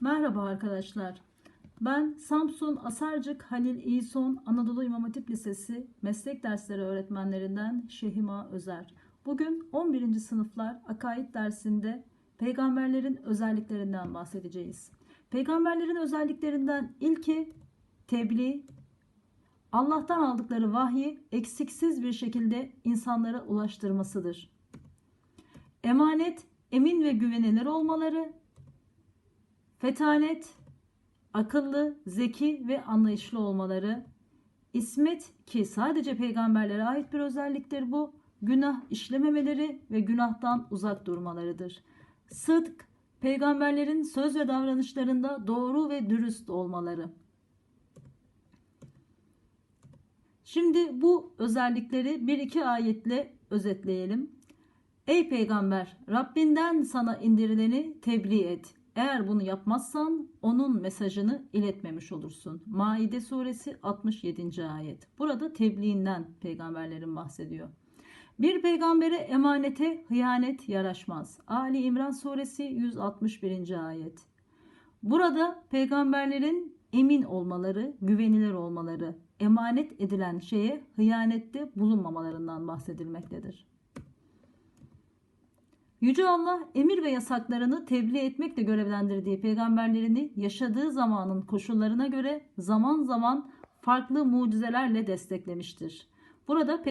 Merhaba arkadaşlar. Ben Samsun Asarcık Halil İson Anadolu İmam Hatip Lisesi meslek dersleri öğretmenlerinden Şehima Özer. Bugün 11. sınıflar akaid dersinde peygamberlerin özelliklerinden bahsedeceğiz. Peygamberlerin özelliklerinden ilki tebliğ, Allah'tan aldıkları vahyi eksiksiz bir şekilde insanlara ulaştırmasıdır. Emanet, emin ve güvenilir olmaları, Fetanet, akıllı, zeki ve anlayışlı olmaları. İsmet ki sadece peygamberlere ait bir özelliktir bu. Günah işlememeleri ve günahtan uzak durmalarıdır. Sıdk, peygamberlerin söz ve davranışlarında doğru ve dürüst olmaları. Şimdi bu özellikleri bir iki ayetle özetleyelim. Ey peygamber Rabbinden sana indirileni tebliğ et. Eğer bunu yapmazsan onun mesajını iletmemiş olursun. Maide suresi 67. ayet. Burada tebliğinden peygamberlerin bahsediyor. Bir peygambere emanete hıyanet yaraşmaz. Ali İmran suresi 161. ayet. Burada peygamberlerin emin olmaları, güvenilir olmaları, emanet edilen şeye hıyanette bulunmamalarından bahsedilmektedir. Yüce Allah emir ve yasaklarını tebliğ etmekle görevlendirdiği peygamberlerini yaşadığı zamanın koşullarına göre zaman zaman farklı mucizelerle desteklemiştir. Burada